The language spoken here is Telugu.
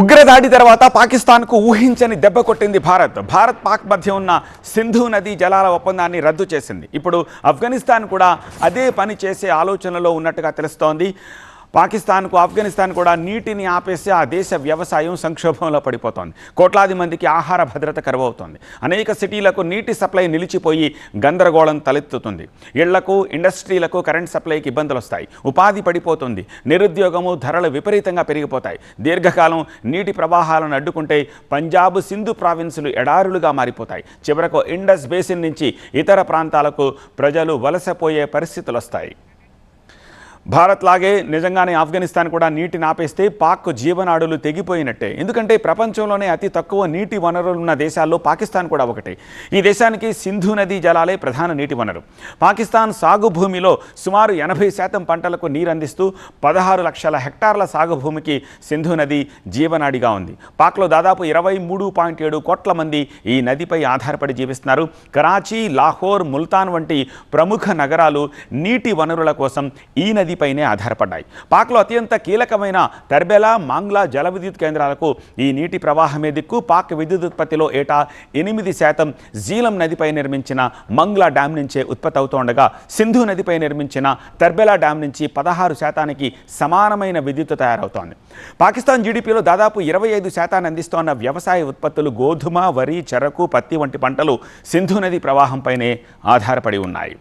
ఉగ్రదాడి తర్వాత పాకిస్తాన్కు ఊహించని దెబ్బ కొట్టింది భారత్. భారత్ పాక్ మధ్య ఉన్న సింధు నది జలాల ఒప్పందాన్ని రద్దు చేసింది. ఇప్పుడు ఆఫ్ఘనిస్తాన్ కూడా అదే పని చేసే ఆలోచనలో ఉన్నట్టుగా తెలుస్తోంది. పాకిస్తాన్కు ఆఫ్ఘనిస్తాన్ కూడా నీటిని ఆపేస్తే ఆ దేశ వ్యవసాయం సంక్షోభంలో పడిపోతోంది. కోట్లాది మందికి ఆహార భద్రత కరువవుతోంది. అనేక సిటీలకు నీటి సప్లై నిలిచిపోయి గందరగోళం తలెత్తుతుంది. ఇళ్ళకు ఇండస్ట్రీలకు కరెంట్ సప్లైకి ఇబ్బందులు వస్తాయి. ఉపాధి పడిపోతుంది. నిరుద్యోగము ధరలు విపరీతంగా పెరిగిపోతాయి. దీర్ఘకాలం నీటి ప్రవాహాలను అడ్డుకుంటే పంజాబ్ సింధు ప్రావిన్సులు ఎడారులుగా మారిపోతాయి. చివరకు ఇండస్ బేసిన్ నుంచి ఇతర ప్రాంతాలకు ప్రజలు వలసపోయే పరిస్థితులు వస్తాయి భారత్ లాగే నిజంగానే ఆఫ్ఘనిస్తాన్ కూడా నీటిని ఆపేస్తే పాక్ జీవనాడులు తెగిపోయినట్టే. ఎందుకంటే ప్రపంచంలోనే అతి తక్కువ నీటి వనరులు ఉన్న దేశాల్లో పాకిస్తాన్ కూడా ఒకటి. ఈ దేశానికి సింధు నదీ జలాలే ప్రధాన నీటి వనరు. పాకిస్తాన్ సాగు భూమిలో సుమారు ఎనభై శాతం పంటలకు నీరందిస్తూ పదహారు లక్షల హెక్టార్ల సాగు భూమికి సింధు నది జీవనాడిగా ఉంది. పాక్లో దాదాపు ఇరవై మూడు పాయింట్ ఏడు కోట్ల మంది ఈ నదిపై ఆధారపడి జీవిస్తున్నారు. కరాచీ లాహోర్ ముల్తాన్ వంటి ప్రముఖ నగరాలు నీటి వనరుల కోసం ఈ నది పైనే ఆధారపడ్డాయి. పాక్లో అత్యంత కీలకమైన తర్బెలా మాంగ్లా జల విద్యుత్ కేంద్రాలకు ఈ నీటి ప్రవాహమే దిక్కు. పాక్ విద్యుత్ ఉత్పత్తిలో ఏటా ఎనిమిది శాతం జీలం నదిపై నిర్మించిన మంగ్లా డ్యాం నుంచే ఉత్పత్తి అవుతుండగా సింధు నదిపై నిర్మించిన తర్బెలా డ్యాం నుంచి పదహారు శాతానికి సమానమైన విద్యుత్ తయారవుతోంది. పాకిస్తాన్ జీడిపిలో దాదాపు ఇరవై ఐదు శాతాన్ని అందిస్తోన్న వ్యవసాయ ఉత్పత్తులు గోధుమ వరి చెరకు పత్తి వంటి పంటలు సింధు నది ప్రవాహంపైనే ఆధారపడి ఉన్నాయి.